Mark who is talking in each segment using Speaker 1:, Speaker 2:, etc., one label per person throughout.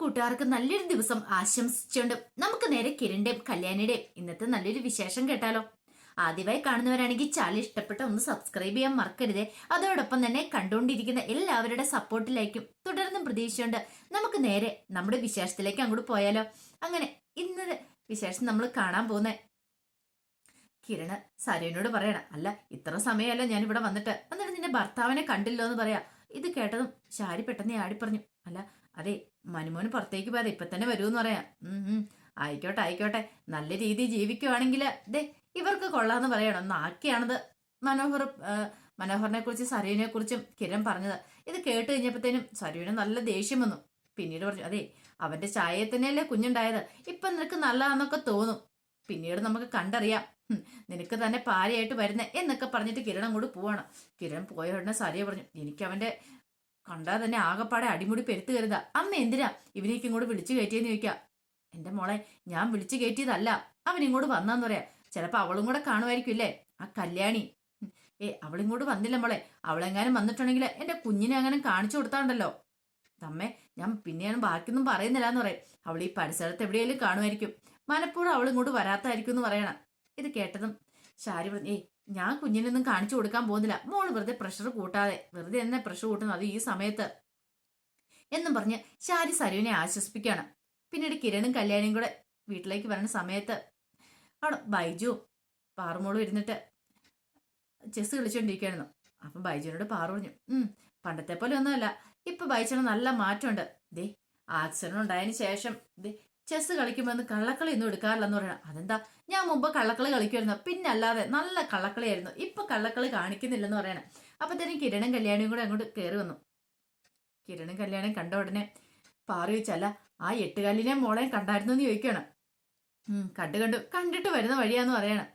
Speaker 1: കൂട്ടുകാർക്ക് നല്ലൊരു ദിവസം ആശംസിച്ചുകൊണ്ട് നമുക്ക് നേരെ കിരണിന്റെയും കല്യാണിയുടെയും. ഇന്നത്തെ നല്ലൊരു വിശേഷം കേട്ടാലോ? ആദ്യമായി കാണുന്നവരാണെങ്കിൽ ചാനൽ ഇഷ്ടപ്പെട്ട ഒന്ന് സബ്സ്ക്രൈബ് ചെയ്യാൻ മറക്കരുതേ. അതോടൊപ്പം തന്നെ കണ്ടുകൊണ്ടിരിക്കുന്ന എല്ലാവരുടെ സപ്പോർട്ടിലേക്കും തുടർന്നും പ്രതീക്ഷിച്ചുകൊണ്ട് നമുക്ക് നേരെ നമ്മുടെ വിശേഷത്തിലേക്ക് അങ്ങോട്ട് പോയാലോ? അങ്ങനെ ഇന്നത്തെ വിശേഷം നമ്മൾ കാണാൻ പോകുന്നേ കിരണ് സരുവിനോട് പറയണം അല്ല ഇത്ര സമയമല്ല ഞാൻ ഇവിടെ വന്നിട്ട്? എന്നിട്ട് നിന്റെ ഭർത്താവിനെ കണ്ടില്ലോ എന്ന് പറയാ. ഇത് കേട്ടതും ശാരി പെട്ടെന്ന് ആടി പറഞ്ഞു അല്ല അതെ മനുമോന് പുറത്തേക്ക് പോയത് ഇപ്പൊ തന്നെ വരുമെന്ന് പറയാം. ആയിക്കോട്ടെ ആയിക്കോട്ടെ. നല്ല രീതിയിൽ ജീവിക്കുവാണെങ്കിൽ ദേ ഇവർക്ക് കൊള്ളാന്ന് പറയണം. നാക്കിയാണത് മനോഹർ മനോഹറിനെ കുറിച്ച് സരുവിനെ കുറിച്ചും കിരൺ പറഞ്ഞത്. ഇത് കേട്ട് കഴിഞ്ഞപ്പോഴത്തേനും സരയുവിന് നല്ല ദേഷ്യം വന്നു. പിന്നീട് പറഞ്ഞു അതെ അവന്റെ ചായയെ തന്നെയല്ലേ കുഞ്ഞുണ്ടായത്? ഇപ്പൊ നിനക്ക് നല്ലതാന്നൊക്കെ തോന്നും. പിന്നീട് നമുക്ക് കണ്ടറിയാം. നിനക്ക് തന്നെ പാരയായിട്ട് വരുന്നേ എന്നൊക്കെ പറഞ്ഞിട്ട് കിരണം കൂടി പോവാണ്. കിരൺ പോയ ഉടനെ സരിയ പറഞ്ഞു എനിക്ക് അവന്റെ കണ്ടാൽ തന്നെ ആകപ്പാടെ അടിമുടി പെരുത്ത് കരുതാ. അമ്മ എന്തിനാ? ഇവനേക്ക് ഇങ്ങോട്ട് വിളിച്ചു കയറ്റിയെന്ന് ചോദിക്കാം. എന്റെ മോളെ ഞാൻ വിളിച്ചു കയറ്റിയതല്ല. അവൻ ഇങ്ങോട്ട് വന്നാന്ന് പറയാ. ചിലപ്പോ അവളും കൂടെ കാണുമായിരിക്കും ഇല്ലേ? ആ കല്യാണി. ഏ അവളിങ്ങോട്ട് വന്നില്ല മോളെ. അവളെങ്ങാനും വന്നിട്ടുണ്ടെങ്കിൽ എന്റെ കുഞ്ഞിനെ അങ്ങനെ കാണിച്ചു കൊടുത്താണ്ടല്ലോ. തമ്മേ ഞാൻ പിന്നെയാണ് ബാക്കിയൊന്നും പറയുന്നില്ല എന്ന് പറയും. അവൾ ഈ പരിസരത്ത് എവിടെയെങ്കിലും കാണുമായിരിക്കും. മനഃപൂർവം അവൾ ഇങ്ങോട്ട് വരാത്തായിരിക്കും എന്ന് പറയണം. ഇത് കേട്ടതും ശാരി പറഞ്ഞു ഏയ് ഞാൻ കുഞ്ഞിനൊന്നും കാണിച്ചു കൊടുക്കാൻ പോകുന്നില്ല. മോൾ വെറുതെ പ്രഷർ കൂട്ടാതെ. വെറുതെ എന്നെ പ്രഷർ കൂട്ടുന്നു അത് ഈ സമയത്ത്. എന്നും പറഞ്ഞ് ശാരി സരുവിനെ ആശ്വസിപ്പിക്കുകയാണ്. പിന്നീട് കിരണും കല്യാണിയും കൂടെ വീട്ടിലേക്ക് വരുന്ന സമയത്ത് അവിടെ ബൈജുവും പാറുമോളും ഇരുന്നിട്ട് ചെസ് കളിച്ചുകൊണ്ടിരിക്കുകയായിരുന്നു അപ്പം ബൈജുവിനോട് പാറു പറഞ്ഞു പണ്ടത്തെ പോലെ ഒന്നുമല്ല. ഇപ്പൊ ബൈജുവിന് നല്ല മാറ്റമുണ്ട്. ദേ ആക്സിഡന്റ് ഉണ്ടായതിനു ശേഷം ദേ ചെസ് കളിക്കുമ്പോൾ ഒന്ന് കള്ളക്കളി ഒന്നും എടുക്കാറില്ലെന്ന് പറയണം. അതെന്താ? ഞാൻ മുമ്പ് കള്ളക്കളി കളിക്കുമായിരുന്നു. പിന്നെ അല്ലാതെ നല്ല കള്ളക്കളിയായിരുന്നു. ഇപ്പൊ കള്ളക്കളി കാണിക്കുന്നില്ലെന്ന് പറയണം. അപ്പൊ തന്നെ കിരണും കല്യാണിയും കൂടെ അങ്ങോട്ട് കയറി വന്നു. കിരണും കല്യാണം കണ്ട ഉടനെ പാറി വെച്ചല്ല ആ എട്ടുകാലിനെ മോളെ കണ്ടായിരുന്നു എന്ന് ചോദിക്കണം. കണ്ടു കണ്ടു. കണ്ടിട്ട് വരുന്ന വഴിയാന്ന് പറയണം.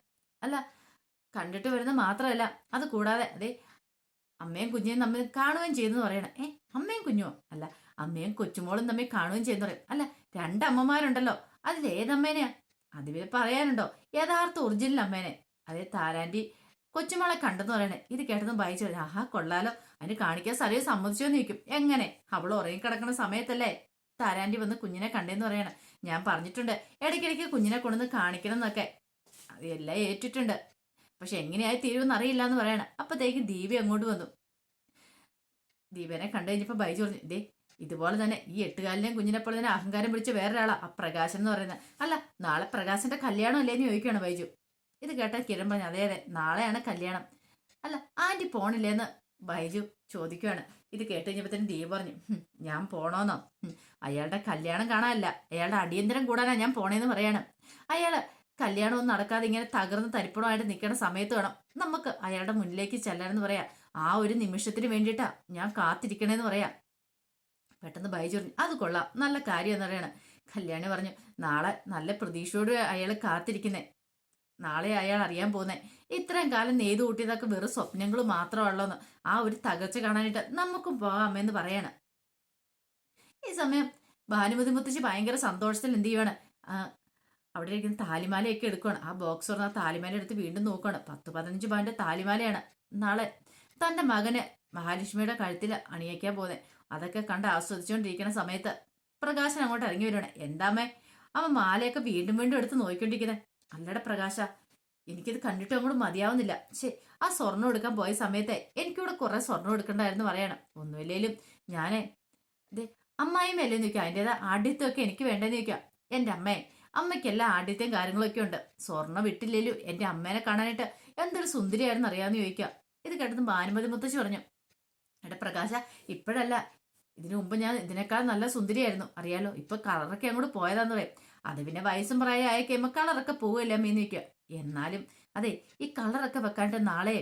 Speaker 1: അല്ല കണ്ടിട്ട് വരുന്ന മാത്രമല്ല അത് കൂടാതെ അതെ അമ്മയും കുഞ്ഞേയും തമ്മിൽ കാണുകയും ചെയ്യുന്നു പറയണം. ഏ അമ്മയും കുഞ്ഞോ അല്ല അമ്മയും കൊച്ചുമോളും തമ്മിൽ കാണുകയും ചെയ്യുന്നു പറയും. അല്ല രണ്ടമ്മമാരുണ്ടല്ലോ. അതിലേതമ്മേനെയാ അത് പിന്നെ പറയാനുണ്ടോ? യഥാർത്ഥ ഒറിജിനൽ അമ്മേനെ. അതേ താരാന്റി കൊച്ചുമോളെ കണ്ടെന്ന് പറയണേ. ഇത് കേട്ടതും വായിച്ചു പറഞ്ഞു ആഹാ കൊള്ളാലോ. അതിന് കാണിക്കാൻ സ്ഥലം സമ്മതിച്ചോന്ന് ചോദിക്കും. എങ്ങനെ? അവൾ ഉറങ്ങിക്കിടക്കുന്ന സമയത്തല്ലേ? താരാന്റി വന്ന് കുഞ്ഞിനെ കണ്ടേന്ന് പറയണം. ഞാൻ പറഞ്ഞിട്ടുണ്ട് ഇടയ്ക്കിടയ്ക്ക് കുഞ്ഞിനെ കൊണ്ടുവന്ന് കാണിക്കണം എന്നൊക്കെ. അത് എല്ലാം ഏറ്റിട്ടുണ്ട്. പക്ഷെ എങ്ങനെയായി തീരുമെന്ന് അറിയില്ല എന്ന് പറയണം. അപ്പത്തേക്കും ദീപ അങ്ങോട്ട് വന്നു. ദീപനെ കണ്ടു കഴിഞ്ഞപ്പോ ബൈജു പറഞ്ഞു ദേ ഇതുപോലെ തന്നെ ഈ എട്ടുകാലിനെയും പോലെ തന്നെ അഹങ്കാരം പിടിച്ച വേറൊരാളാ ആ പ്രകാശൻ എന്ന് പറയുന്നത്. അല്ല നാളെ പ്രകാശന്റെ കല്യാണം അല്ലേന്ന് ചോദിക്കുകയാണ് ബൈജു. ഇത് കേട്ട കിരൺ പറഞ്ഞു അതെ അതെ നാളെയാണ് കല്യാണം. അല്ല ആന്റി പോണില്ലേന്ന് ബൈജു ചോദിക്കുകയാണ്. ഇത് കേട്ട് കഴിഞ്ഞപ്പോഴത്തേനും ദീപ പറഞ്ഞു ഞാൻ പോണോന്നോ? അയാളുടെ കല്യാണം കാണാനല്ല അയാളുടെ അടിയന്തരം കൂടാനാ ഞാൻ പോണേന്ന് പറയാണ്. അയാൾ കല്യാണമൊന്നും നടക്കാതെ ഇങ്ങനെ തകർന്ന് തരിപ്പണമായിട്ട് നിൽക്കുന്ന സമയത്ത് വേണം നമുക്ക് അയാളുടെ മുന്നിലേക്ക് ചെല്ലാനെന്ന് പറയാം. ആ ഒരു നിമിഷത്തിന് വേണ്ടിയിട്ടാ ഞാൻ കാത്തിരിക്കണേന്ന് പറയാ. പെട്ടെന്ന് ബൈജു അത് കൊള്ളാം. നല്ല കാര്യം എന്ന് പറയണം. കല്യാണി പറഞ്ഞു നാളെ നല്ല പ്രതീക്ഷയോട് അയാൾ കാത്തിരിക്കുന്നേ. നാളെ അയാൾ അറിയാൻ പോകുന്നേ. ഇത്രയും കാലം നെയ്തു കൂട്ടിയതൊക്കെ വെറും സ്വപ്നങ്ങൾ മാത്രമുള്ളൂന്ന് ആ ഒരു തകർച്ച കാണാനായിട്ട് നമുക്കും പോവാം എന്ന് പറയണം. ഈ സമയം ഭാനുമതി മുത്തശ്ശി ഭയങ്കര സന്തോഷത്തിൽ എന്ത് ചെയ്യുവാണ്? അവിടെ ഇരിക്കുന്ന താലിമാലയൊക്കെ എടുക്കുകയാണ് ആ ബോക്സ് പറഞ്ഞാൽ താലിമാല എടുത്ത് വീണ്ടും നോക്കുകയാണ് പത്ത് പതിനഞ്ച് പവന്റെ താലിമാലയാണ്. നാളെ തന്റെ മകന് മഹാലക്ഷ്മിയുടെ കഴുത്തിൽ അണിയിക്കാൻ പോകുന്നത് അതൊക്കെ കണ്ട് ആസ്വദിച്ചുകൊണ്ടിരിക്കുന്ന സമയത്ത് പ്രകാശൻ അങ്ങോട്ട് ഇറങ്ങി വരുവാണ്. എന്താമേ അവൻ മാലയൊക്കെ വീണ്ടും വീണ്ടും എടുത്ത് നോക്കിക്കൊണ്ടിരിക്കുന്നത് അല്ലട പ്രകാശ എനിക്കിത് കണ്ടിട്ട് അങ്ങോട്ട് മതിയാവുന്നില്ല. ശേ ആ സ്വർണം എടുക്കാൻ പോയ സമയത്ത് എനിക്കിവിടെ കുറെ സ്വർണം എടുക്കണ്ടായിരുന്നു പറയണം. ഒന്നുമില്ലേലും ഞാനേ അതെ അമ്മായിയും അല്ലേ നോക്കാം അതിന്റെതാ ആദ്യത്തെയൊക്കെ എനിക്ക് വേണ്ടെന്ന് ചോദിക്കാം എന്റെ അമ്മയെ അമ്മയ്ക്കെല്ലാം ആദ്യത്തെയും കാര്യങ്ങളൊക്കെ ഉണ്ട്. സ്വർണം വിട്ടില്ലേലും എന്റെ അമ്മേനെ കാണാനായിട്ട് എന്തൊരു സുന്ദരിയായിരുന്നു അറിയാമെന്ന് ചോദിക്കാം ഇത് കേട്ടത് ഭാനുമതി മുത്തശ്ശി പറഞ്ഞു എടാ പ്രകാശ ഇപ്പോഴല്ല. ഇതിനു മുമ്പ് ഞാൻ ഇതിനേക്കാൾ നല്ല സുന്ദരിയായിരുന്നു. അറിയാലോ ഇപ്പൊ കളറൊക്കെ അങ്ങോട്ട് പോയതാന്ന് പറയും അത് പിന്നെ വയസ്സും പ്രായം ആയി കഴിയുമ്പോൾ കളറൊക്കെ പോവില്ല ചോദിക്കുക എന്നാലും അതെ ഈ കളറൊക്കെ വെക്കാണ്ട് നാളെ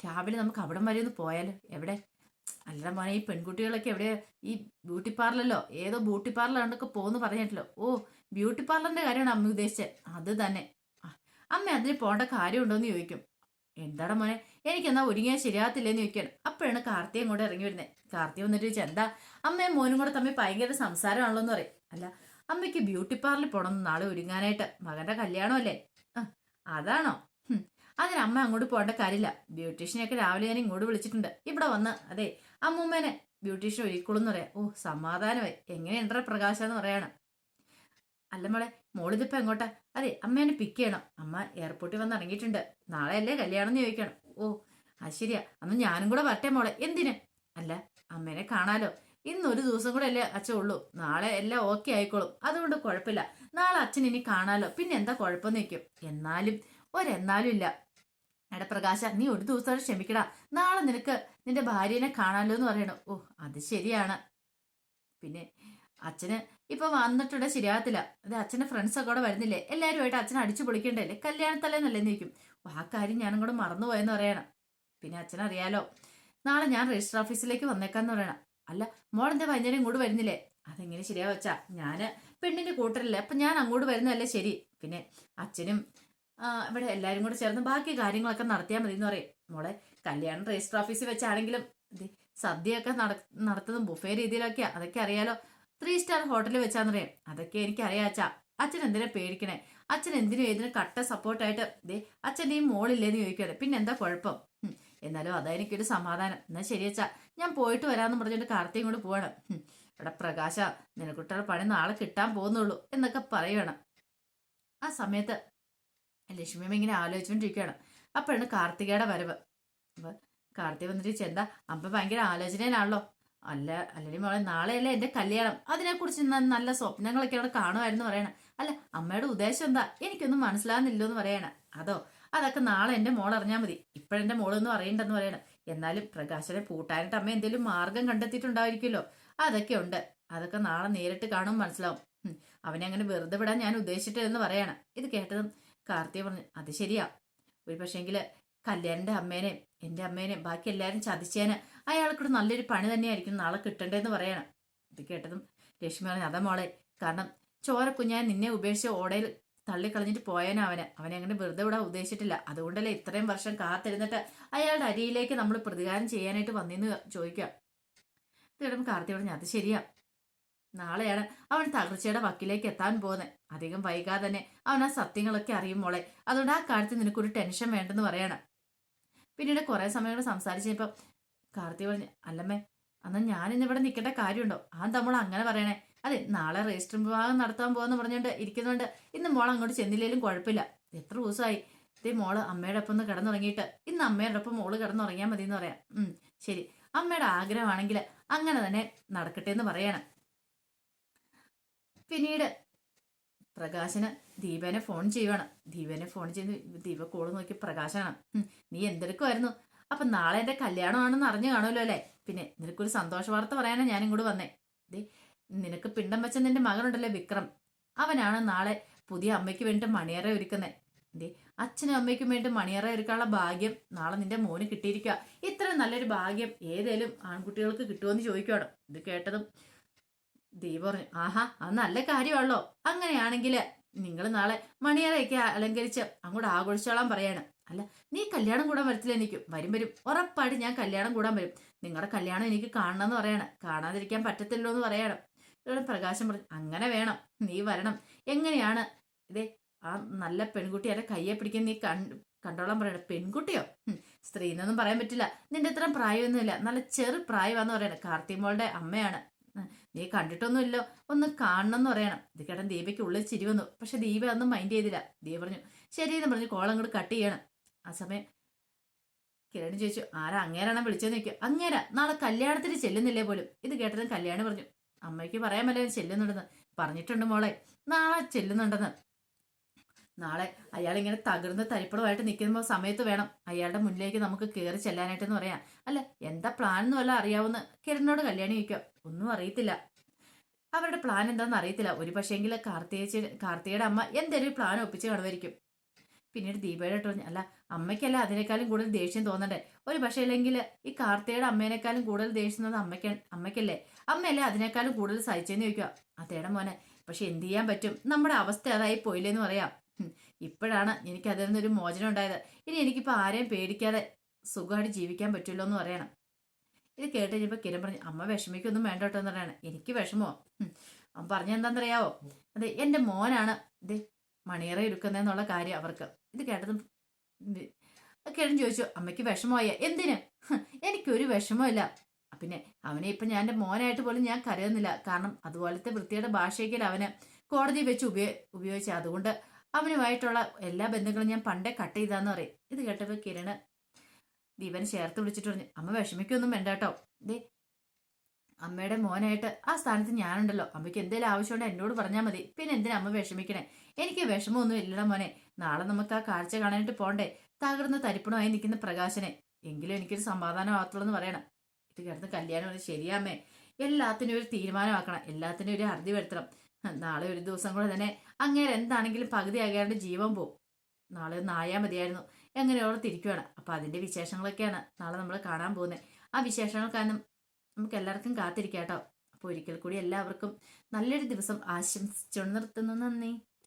Speaker 1: രാവിലെ നമുക്ക് അവിടം വരെ ഒന്ന് പോയാലോ? എവിടെ? അല്ലട മോനെ ഈ പെൺകുട്ടികളൊക്കെ എവിടെ? ഈ ബ്യൂട്ടി പാർലറിലോ? ഏതോ ബ്യൂട്ടി പാർലറാണ്ടൊക്കെ പോകുന്നു പറഞ്ഞിട്ടല്ലോ. ഓ ബ്യൂട്ടി പാർലറിന്റെ കാര്യമാണ് അമ്മ ഉദ്ദേശിച്ചത് അത് തന്നെ. അമ്മ അതിന് പോകേണ്ട കാര്യമുണ്ടോ എന്ന് ചോദിക്കും. എന്താടാ മോനെ? എനിക്കെന്നാ ഒരുങ്ങിയാൽ ശരിയാകത്തില്ലെന്ന് ചോദിക്കുകയാണ് അപ്പോഴാണ് കാർത്തിയും കൂടെ ഇറങ്ങി വരുന്നത് കാർത്തി വന്നിട്ട് ചോദിച്ചാൽ എന്താ? അമ്മയും മോനും കൂടെ തമ്മിൽ ഭയങ്കര സംസാരമാണല്ലോ എന്ന് പറയും. അല്ല അമ്മയ്ക്ക് ബ്യൂട്ടി പാർലറിൽ പോകണം നാളെ ഒരുങ്ങാനായിട്ട്. മകന്റെ കല്യാണമല്ലേ അതാണോ? അതിന് അമ്മ അങ്ങോട്ട് പോകേണ്ട കാര്യമില്ല. ബ്യൂട്ടീഷ്യനെയൊക്കെ രാവിലെ ഞാൻ ഇങ്ങോട്ട് വിളിച്ചിട്ടുണ്ട്. ഇവിടെ വന്ന് അതെ അമ്മൂമ്മേനെ ബ്യൂട്ടീഷ്യൻ ഒരുക്കുള്ളൂ എന്ന് പറയാം. ഓ സമാധാനമായി. എങ്ങനെയുണ്ടോ പ്രകാശം എന്ന് പറയാണ്. അല്ല മോളെ മോളിതിപ്പോ എങ്ങോട്ടാ? അതെ അമ്മേനെ പിക്ക് ചെയ്യണം. അമ്മ എയർപോർട്ടിൽ വന്ന് ഇറങ്ങിയിട്ടുണ്ട്. നാളെ അല്ലേ കല്യാണം ചോദിക്കണം. ഓ അത് ശരിയാ. അന്ന് ഞാനും കൂടെ വരട്ടെ മോളെ. എന്തിന്? അല്ല അമ്മേനെ കാണാലോ. ഇന്ന് ഒരു ദിവസം കൂടെ അല്ലേ അച്ഛൻ ഉള്ളൂ. നാളെ എല്ലാം ഓക്കെ ആയിക്കോളും. അതുകൊണ്ട് കുഴപ്പമില്ല. നാളെ അച്ഛൻ ഇനി കാണാലോ. പിന്നെ എന്താ കുഴപ്പമെന്ന് വെക്കും എന്നാലും ഒരെന്നാലും ഇല്ല. എടാ പ്രകാശ നീ ഒരു ദിവസം ക്ഷമിക്കടാ. നാളെ നിനക്ക് നിന്റെ ഭാര്യനെ കാണാലോ എന്ന് പറയണു. ഓ അത് ശരിയാണ്. പിന്നെ അച്ഛന് ഇപ്പൊ വന്നിട്ടുണ്ട് ശരിയാകത്തില്ല. അത് അച്ഛന്റെ ഫ്രണ്ട്സ് ഒക്കെ കൂടെ വരുന്നില്ലേ? എല്ലാവരുമായിട്ട് അച്ഛൻ അടിച്ചു പൊളിക്കണ്ടല്ലേ കല്യാണത്തലേന്നല്ലേ നിൽക്കും ആ കാര്യം ഞാനും കൂടെ മറന്നുപോയെന്ന് പറയണം. പിന്നെ അച്ഛനറിയാലോ നാളെ ഞാൻ രജിസ്റ്റർ ഓഫീസിലേക്ക് വന്നേക്കാന്ന് പറയണം. അല്ല മോളെന്താ വൈകുന്നേരം ഇങ്ങോട്ട് വരുന്നില്ലേ? അതെങ്ങനെ ശരിയാ വെച്ചാ? ഞാൻ പെണ്ണിന്റെ കൂട്ടരല്ലേ അപ്പൊ ഞാൻ അങ്ങോട്ട് വരുന്നതല്ലേ ശരി. പിന്നെ അച്ഛനും ഇവിടെ എല്ലാരും കൂടെ ചേർന്ന് ബാക്കി കാര്യങ്ങളൊക്കെ നടത്തിയാൽ മതി എന്ന് പറയും. മോളെ കല്യാണം രജിസ്റ്റർ ഓഫീസിൽ വെച്ചാണെങ്കിലും സദ്യയൊക്കെ നട- നടത്തുന്നതും ബുഫേ രീതിയിലൊക്കെയാ. അതൊക്കെ അറിയാലോ. ത്രീ സ്റ്റാർ ഹോട്ടലിൽ വെച്ചാന്നറിയാം അതൊക്കെ എനിക്ക് അറിയാം അച്ഛാ. അച്ഛൻ എന്തിനാ പേടിക്കണേ? അച്ഛൻ എന്തിനും ഏതിനും കട്ട സപ്പോർട്ടായിട്ട്? ദേ അച്ഛന്റെ ഈ മോളില്ലേന്ന് ചോദിക്കാതെ പിന്നെ എന്താ കുഴപ്പം? എന്നാലും എന്നാലും എനിക്കൊരു സമാധാനം. എന്നാ ശരി അച്ഛാ. ഞാൻ പോയിട്ട് വരാമെന്ന് പറഞ്ഞിട്ട് കാർത്തിയും കൂടെ പോവാണ്. ഉം, എടാ പ്രകാശ നിനക്കുട്ടിയുടെ പണി നാളെ കിട്ടാൻ പോകുന്നുള്ളൂ എന്നൊക്കെ പറയണം ആ സമയത്ത് ലക്ഷ്മിയമ്മ ഇങ്ങനെ ആലോചിച്ചുകൊണ്ടിരിക്കുകയാണ് അപ്പോഴാണ് കാർത്തികയുടെ വരവ്. കാർത്തിക വന്നിട്ട് ചെന്താ അപ്പൊ ഭയങ്കര ആലോചനയിലാണല്ലോ അല്ല അല്ലെങ്കിൽ മോളെ നാളെയല്ലേ എന്റെ കല്യാണം. അതിനെക്കുറിച്ച് കുറിച്ച് നല്ല സ്വപ്നങ്ങളൊക്കെ അവിടെ കാണുമായിരുന്നു പറയണ. അല്ല അമ്മയുടെ ഉദ്ദേശം എന്താ? എനിക്കൊന്നും മനസ്സിലാകുന്നില്ലോ എന്ന് പറയണ. അതോ? അതൊക്കെ നാളെ എന്റെ മോൾ അറിഞ്ഞാൽ മതി. ഇപ്പോഴെന്റെ മോളൊന്നും അറിയണ്ടെന്ന് പറയണ. എന്നാലും പ്രകാശനെ പൂട്ടാനായിട്ട് അമ്മ എന്തെങ്കിലും മാർഗം കണ്ടെത്തിയിട്ടുണ്ടായിരിക്കുമല്ലോ. അതൊക്കെ ഉണ്ട്. അതൊക്കെ നാളെ നേരിട്ട് കാണും മനസ്സിലാവും. അവനെ അങ്ങനെ വെറുതെ വിടാൻ ഞാൻ ഉദ്ദേശിച്ചിട്ടില്ലെന്ന് പറയണം. ഇത് കേട്ടതും കാർത്തിക പറഞ്ഞു അത് ശരിയാ. ഒരു പക്ഷേങ്കിൽ കല്യാണിന്റെ അമ്മേനെ എന്റെ അമ്മേനെ ബാക്കി എല്ലാരും ചതിച്ചേന്. അയാൾക്കൊരു നല്ലൊരു പണി തന്നെയായിരിക്കും നാളെ കിട്ടണ്ടേന്ന് പറയണം. ഇത് കേട്ടതും രശ്മി പറഞ്ഞു അതാ മോളെ കാരണം ചോരക്കുഞ്ഞാൻ നിന്നെ ഉപേക്ഷിച്ച് ഓടയിൽ തള്ളിക്കളഞ്ഞിട്ട് പോയാൻ അവന്. അവനെ അങ്ങനെ വെറുതെ വിടാൻ ഉദ്ദേശിച്ചിട്ടില്ല. അതുകൊണ്ടല്ലേ ഇത്രയും വർഷം കാത്തിരുന്നിട്ട് അയാളുടെ അരിയിലേക്ക് നമ്മൾ പ്രതികാരം ചെയ്യാനായിട്ട് വന്നിന്ന് ചോദിക്കുക. കേട്ടപ്പോൾ കാർത്തി പറഞ്ഞു അത് ശരിയാ. നാളെയാണ് അവൻ തകർച്ചയുടെ വക്കിലേക്ക് എത്താൻ പോകുന്നത് അധികം വൈകാതെ തന്നെ അവൻ ആ സത്യങ്ങളൊക്കെ അറിയും മോളെ. അതുകൊണ്ട് ആ കാര്യത്തിൽ നിനക്കൊരു ടെൻഷൻ വേണ്ടെന്ന് പറയണം. പിന്നീട് കുറെ സമയങ്ങൾ കൂടെ സംസാരിച്ചപ്പോ കാർത്തി പറഞ്ഞു അല്ലമ്മേ അന്ന് ഞാൻ ഇന്നിവിടെ നിൽക്കേണ്ട കാര്യമുണ്ടോ? ആ നമ്മൾ അങ്ങനെ പറയണേ. അതെ നാളെ രജിസ്റ്റർ വിഭാഗം നടത്താൻ പോകാന്ന് പറഞ്ഞുകൊണ്ട് ഇരിക്കുന്നുണ്ട് ഇന്ന് മോൾ അങ്ങോട്ട് ചെന്നില്ലേലും കുഴപ്പമില്ല. എത്ര ദിവസമായി? ഇതേ മോൾ അമ്മയുടെ ഒപ്പം ഒന്ന് കിടന്നുറങ്ങിയിട്ട് ഇന്ന് അമ്മയുടെ ഒപ്പം മോൾ കിടന്നുറങ്ങിയാൽ മതി എന്ന് പറയാം. ഉം ശരി. അമ്മയുടെ ആഗ്രഹമാണെങ്കിൽ അങ്ങനെ തന്നെ നടക്കട്ടെ എന്ന് പറയണം. പിന്നീട് പ്രകാശന് ദീപനെ ഫോൺ ചെയ്യുവാണ്. ദീപനെ ഫോൺ ചെയ്ത് ദീപ കോൾ നോക്കി പ്രകാശനാണ്. നീ എന്തെടുക്കുമായിരുന്നു അപ്പൊ നാളെ എന്റെ കല്യാണമാണെന്ന് അറിഞ്ഞു കാണുമല്ലോ അല്ലേ? പിന്നെ നിനക്കൊരു സന്തോഷ വാർത്ത പറയാനാ ഞാനും കൂടെ വന്നേ. ദേ നിനക്ക് പിണ്ടം വെച്ച നിന്റെ മകനുണ്ടല്ലോ വിക്രം. അവനാണ് നാളെ പുതിയ അമ്മയ്ക്ക് വേണ്ടി മണിയറ ഒരുക്കുന്നത് ദേ അച്ഛനും അമ്മയ്ക്കും വേണ്ടി മണിയറ ഒരുക്കാനുള്ള ഭാഗ്യം നാളെ നിന്റെ മോന് കിട്ടിയിരിക്കുക ഇത്ര നല്ലൊരു ഭാഗ്യം ഏതേലും ആൺകുട്ടികൾക്ക് കിട്ടുമെന്ന് ചോദിക്കണം ഇത് കേട്ടതും ദീപ പറഞ്ഞു ആഹാ അത് നല്ല കാര്യമാണല്ലോ. അങ്ങനെയാണെങ്കിൽ നിങ്ങൾ നാളെ മണിയറയൊക്കെ അലങ്കരിച്ച് അങ്ങോട്ട് ആഘോഷിച്ചോളാൻ പറയാണ്. അല്ല നീ കല്യാണം കൂടാൻ വരത്തില്ല എനിക്ക്? വരും വരും. ഉറപ്പായിട്ട് ഞാൻ കല്യാണം കൂടാൻ വരും. നിങ്ങളുടെ കല്യാണം എനിക്ക് കാണണം എന്ന് പറയണം. കാണാതിരിക്കാൻ പറ്റത്തില്ലോ എന്ന് പറയണം. ഇവിടെ പ്രകാശം പറഞ്ഞു അങ്ങനെ വേണം. നീ വരണം. എങ്ങനെയാണ്? ഇതേ ആ നല്ല പെൺകുട്ടി എന്റെ കയ്യെ പിടിക്കാൻ നീ കണ്ടു കണ്ടോളാൻ പറയണം. പെൺകുട്ടിയോ? സ്ത്രീ എന്നൊന്നും പറയാൻ പറ്റില്ല. നിന്റെ ഇത്ര പ്രായമൊന്നുമില്ല. നല്ല ചെറു പ്രായമാന്ന് പറയണം. കാർത്തിമോളുടെ അമ്മയാണ്. നീ കണ്ടിട്ടൊന്നുമില്ലോ. ഒന്ന് കാണണം എന്ന് പറയണം. ഇത് കേട്ടൻ ദീപയ്ക്ക് ഉള്ളിൽ ചിരി വന്നു. പക്ഷെ ദീപ ഒന്നും മൈൻഡ് ചെയ്തില്ല. ദീപ പറഞ്ഞു ശരി എന്ന് പറഞ്ഞു കോളം അങ്ങോട്ട് കട്ട് ചെയ്യണം. ആ സമയം കിരൺ ചോദിച്ചു ആരാ അങ്ങേരാണ് വിളിച്ചതെന്ന് ചോദിക്കും അങ്ങേര നാളെ കല്യാണത്തിന് ചെല്ലുന്നില്ലേ പോലും? ഇത് കേട്ടതും കല്യാണി പറഞ്ഞു അമ്മയ്ക്ക് പറയാൻ പറ്റില്ല ചെല്ലുന്നുണ്ടെന്ന്. പറഞ്ഞിട്ടുണ്ട് മോളെ നാളെ ചെല്ലുന്നുണ്ടെന്ന്. നാളെ അയാൾ ഇങ്ങനെ തകർന്ന് തരിപ്പണമായിട്ട് നിൽക്കുമ്പോൾ സമയത്ത് വേണം അയാളുടെ മുന്നിലേക്ക് നമുക്ക് കയറി ചെല്ലാനായിട്ടെന്ന് പറയാം. അല്ല എന്താ പ്ലാൻ എന്ന് വല്ല അറിയാവുന്ന? കിരണിനോട് കല്യാണി ചോദിക്കുക ഒന്നും അറിയത്തില്ല. അവരുടെ പ്ലാൻ എന്താണെന്ന് അറിയത്തില്ല. ഒരു പക്ഷേങ്കിൽ കാർത്തിക കാർത്തികയുടെ അമ്മ എന്തെങ്കിലും പ്ലാൻ ഒപ്പിച്ച് കാണുമായിരിക്കും. പിന്നീട് ദീപയുടെ പറഞ്ഞു അല്ല അമ്മയ്ക്കല്ല അതിനേക്കാളും കൂടുതൽ ദേഷ്യം തോന്നണ്ടേ? ഒരു പക്ഷേ അല്ലെങ്കിൽ ഈ കാർത്തയുടെ അമ്മേനേക്കാളും കൂടുതൽ ദേഷ്യം തോന്നുന്നത് അമ്മയ്ക്ക് അമ്മയ്ക്കല്ലേ? അമ്മയല്ലേ അതിനേക്കാളും കൂടുതൽ സഹിച്ചെന്ന് ചോദിക്കുക. അതേടെ മോനെ പക്ഷെ എന്ത് ചെയ്യാൻ പറ്റും? നമ്മുടെ അവസ്ഥ അതായി പോയില്ലേന്ന് പറയാം. ഇപ്പോഴാണ് എനിക്ക് അതിൽ നിന്നൊരു മോചനം ഉണ്ടായത്. ഇനി എനിക്കിപ്പോൾ ആരെയും പേടിക്കാതെ സുഖമായിട്ട് ജീവിക്കാൻ പറ്റുമല്ലോ എന്ന് പറയണം. ഇത് കേട്ട് കഴിഞ്ഞപ്പോൾ കിരൺ പറഞ്ഞു അമ്മ വിഷമിക്കൊന്നും വേണ്ട കേട്ടോ എന്ന് പറയണം. എനിക്ക് വിഷമോ? അവൻ പറഞ്ഞെന്താണെന്നറിയാവോ അതെ എന്റെ മോനാണ്. ഇത് മണിയറ എടുക്കുന്നതെന്നുള്ള കാര്യം അവർക്ക്. ഇത് കേട്ടതും കിരൺ ചോദിച്ചു. അമ്മയ്ക്ക് വിഷമമായ. എന്തിന്? എനിക്കൊരു വിഷമമില്ല പിന്നെ അവനെ ഇപ്പം ഞാൻ എന്റെ മോനായിട്ട് പോലും ഞാൻ കരുതുന്നില്ല. കാരണം അതുപോലത്തെ വൃത്തിയുടെ ഭാഷയെങ്കിൽ അവന് കോടതി വെച്ച് ഉപയോ ഉപയോഗിച്ച അതുകൊണ്ട് അവനുമായിട്ടുള്ള എല്ലാ ബന്ധങ്ങളും ഞാൻ പണ്ടേ കട്ട് ചെയ്താന്ന് പറയും. ഇത് കേട്ടപ്പോൾ കിരണ് ദീപനെ ചേർത്ത് വിളിച്ചിട്ട് പറഞ്ഞു അമ്മ വിഷമിക്കൊന്നും വേണ്ട കേട്ടോ. ദേ അമ്മയുടെ മോനായിട്ട് ആ സ്ഥാനത്ത് ഞാനുണ്ടല്ലോ. അമ്മയ്ക്ക് എന്തെങ്കിലും ആവശ്യമുണ്ടോ എന്നോട് പറഞ്ഞാൽ മതി. പിന്നെ എന്തിനാ അമ്മ വിഷമിക്കണേ? എനിക്ക് വിഷമമൊന്നും ഇല്ലടാ മോനെ. നാളെ നമുക്ക് ആ കാഴ്ച കാണാനായിട്ട് പോണ്ടേ? തകർന്ന തരിപ്പണമായി നിൽക്കുന്ന പ്രകാശനെ. എങ്കിലും എനിക്കൊരു സമാധാനമാകത്തുള്ളൂ എന്ന് പറയണം. ഇത് കിടന്ന് കല്യാണം ഒരു ശരിയാമ്മേ എല്ലാത്തിനും ഒരു തീരുമാനമാക്കണം. എല്ലാത്തിനും ഒരു അറുതി വരുത്തണം. നാളെ ഒരു ദിവസം കൂടെ തന്നെ അങ്ങേരെ എന്താണെങ്കിലും പകുതി ആകാണ്ട് ജീവൻ പോവും. നാളെ ഒന്ന് ആയാൽ മതിയായിരുന്നു. എങ്ങനെയോളം തിരിക്കുവാണ്. അപ്പൊ അതിന്റെ വിശേഷങ്ങളൊക്കെയാണ് നാളെ നമ്മൾ കാണാൻ പോകുന്നത് ആ വിശേഷങ്ങൾക്കാണ് നമുക്ക് എല്ലാവർക്കും കാത്തിരിക്കാം കേട്ടോ അപ്പോൾ ഒരിക്കൽ കൂടി എല്ലാവർക്കും നല്ലൊരു ദിവസം ആശംസിച്ചു നിർത്തുന്നു നന്ദി.